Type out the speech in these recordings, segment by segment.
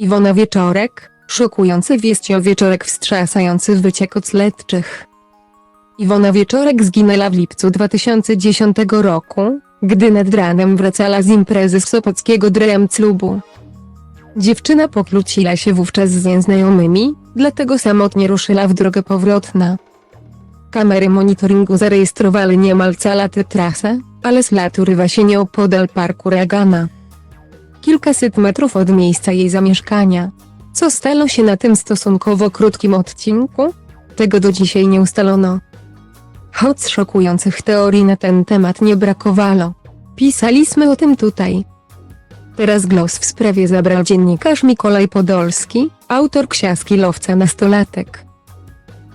Iwona Wieczorek, szokujące wieści o Wieczorek wstrząsający wyciek od śledczych. Iwona Wieczorek zginęła w lipcu 2010 roku, gdy nad ranem wracała z imprezy z Sopockiego Dream Clubu. Dziewczyna pokłóciła się wówczas z nieznajomymi, dlatego samotnie ruszyła w drogę powrotna. Kamery monitoringu zarejestrowały niemal całą tę trasę, ale ślad urywa się nieopodal parku Regana. Kilkaset metrów od miejsca jej zamieszkania. Co stało się na tym stosunkowo krótkim odcinku? Tego do dzisiaj nie ustalono. Choć szokujących teorii na ten temat nie brakowało. Pisaliśmy o tym tutaj. Teraz głos w sprawie zabrał dziennikarz Mikołaj Podolski, autor książki Lowca Nastolatek,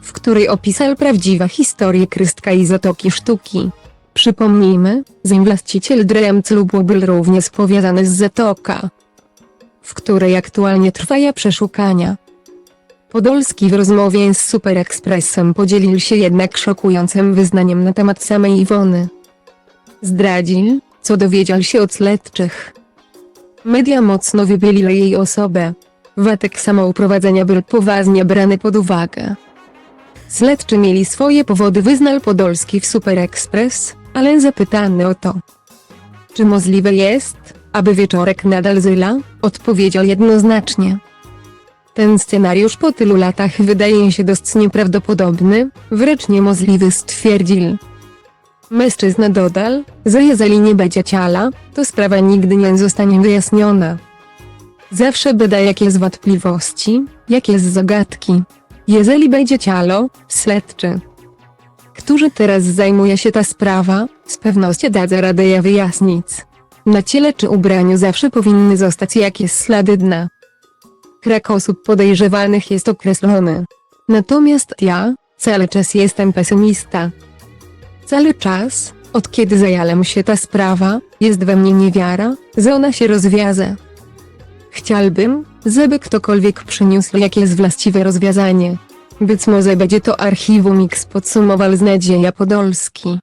w której opisał prawdziwą historię Krystka i Zatoki Sztuki. Przypomnijmy, że właściciel Dream Clubu był również powiązany z Zatoka, w której aktualnie trwają przeszukania. Podolski w rozmowie z Super Expressem podzielił się jednak szokującym wyznaniem na temat samej Iwony. Zdradził, co dowiedział się od śledczych. Media mocno wybieliły jej osobę. Watek samouprowadzenia był poważnie brany pod uwagę. Śledczy mieli swoje powody wyznał Podolski w Super Express, ale zapytany o to, czy możliwe jest, aby wieczorek nadal zyla, odpowiedział jednoznacznie. Ten scenariusz po tylu latach wydaje się dość nieprawdopodobny, wręcz niemożliwy stwierdził. Mężczyzna dodał, że jeżeli nie będzie ciała, to sprawa nigdy nie zostanie wyjaśniona. Zawsze będą jakieś wątpliwości, jakieś zagadki. Jeżeli będzie ciało, śledczy, którzy teraz zajmuje się ta sprawa, z pewnością dadzą radę je wyjaśnić. Na ciele czy ubraniu zawsze powinny zostać jakieś ślady dna. Krak osób podejrzewanych jest określony. Natomiast ja, cały czas jestem pesymista. Cały czas, od kiedy zajęła się ta sprawa, jest we mnie niewiara, że ona się rozwiąże. Chciałbym, żeby ktokolwiek przyniósł jakieś właściwe rozwiązanie. Być może będzie to archiwum X podsumował z nadzieja Podolski.